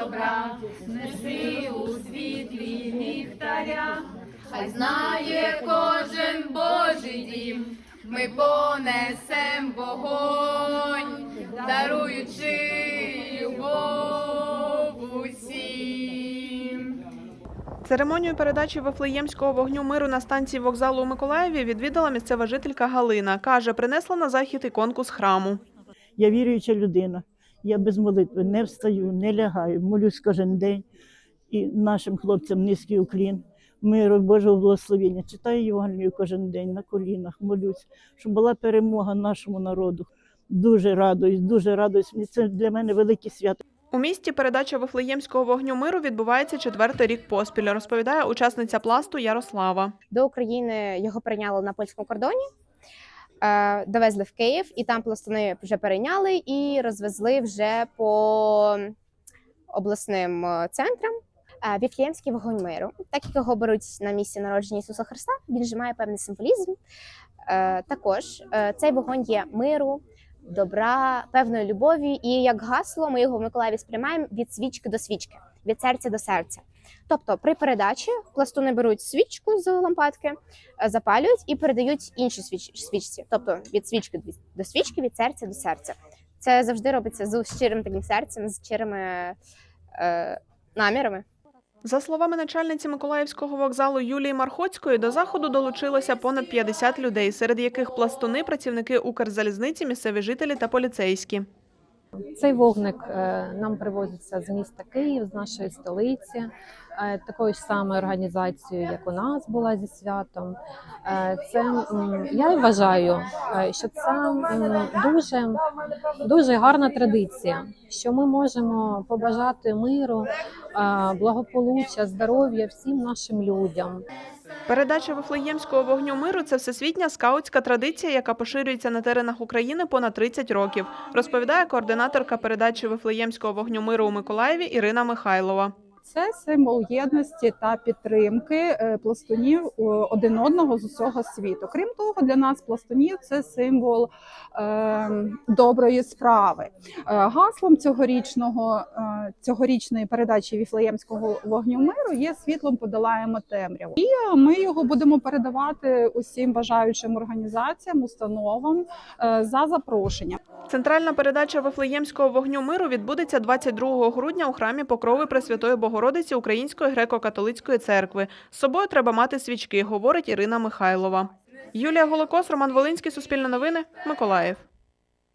добра, неси у світлі ліхтаря, хай знає кожен Божий дім, ми понесем вогонь, даруючи любов усім. Церемонію передачі Вифлеємського вогню миру на станції вокзалу у Миколаєві відвідала місцева жителька Галина. Каже, принесла на захід іконку з храму. Я віруюча людина. Я без молитви не встаю, не лягаю, молюсь кожен день. І нашим хлопцям низький уклін, миру, Божого благословення. Читаю Євангелію кожен день на колінах, молюсь, щоб була перемога нашому народу. Дуже радуюсь, дуже радуюсь. Це для мене велике свято. У місті передача Вифлеємського вогню миру відбувається четвертий рік поспіль, розповідає учасниця пласту Ярослава. До України його прийняли на польському кордоні, довезли в Київ, і там пластуни вже перейняли і розвезли вже по обласним е, центрам. Е, Віфлеємський вогонь миру, так як його беруть на місці народження Ісуса Христа, він же має певний символізм. Е, Також е, цей вогонь є миру, добра, певної любові. І як гасло, ми його в Миколаєві сприймаємо від свічки до свічки, від серця до серця. Тобто при передачі пластуни беруть свічку з лампадки, е, запалюють і передають іншій свіч, свічці, тобто від свічки до свічки, від серця до серця. Це завжди робиться з щирим таким серцем, з щирими е, намірами. За словами начальниці Миколаївського вокзалу Юлії Мархоцької, до заходу долучилося понад 50 людей, серед яких пластуни, працівники Укрзалізниці, місцеві жителі та поліцейські. Цей вогник е, нам привозиться з міста Київ, з нашої столиці, такою ж самою організацією, як у нас була зі святом. Е, Це я вважаю, е, що це дуже, дуже гарна традиція, що ми можемо побажати миру, е, благополуччя, здоров'я всім нашим людям. Передача Вифлеємського вогню миру це всесвітня скаутська традиція, яка поширюється на теренах України понад 30 років, розповідає координаторка передачі Вифлеємського вогню миру у Миколаєві Ірина Михайлова. Це символ єдності та підтримки е, пластунів е, один одного з усього світу. Крім того, для нас пластунів це символ е, доброї справи. Гаслом цьогорічного цьогорічної передачі Віфлеємського вогню миру є світлом подолаємо темряву. І ми його будемо передавати усім бажаючим організаціям, установам за запрошенням. Центральна передача Вифлеємського вогню миру відбудеться 22 грудня у храмі Покрови Пресвятої Богородиці Української греко-католицької церкви. З собою треба мати свічки, говорить Ірина Михайлова. Юлія Голокос, Роман Волинський, Суспільне новини, Миколаїв.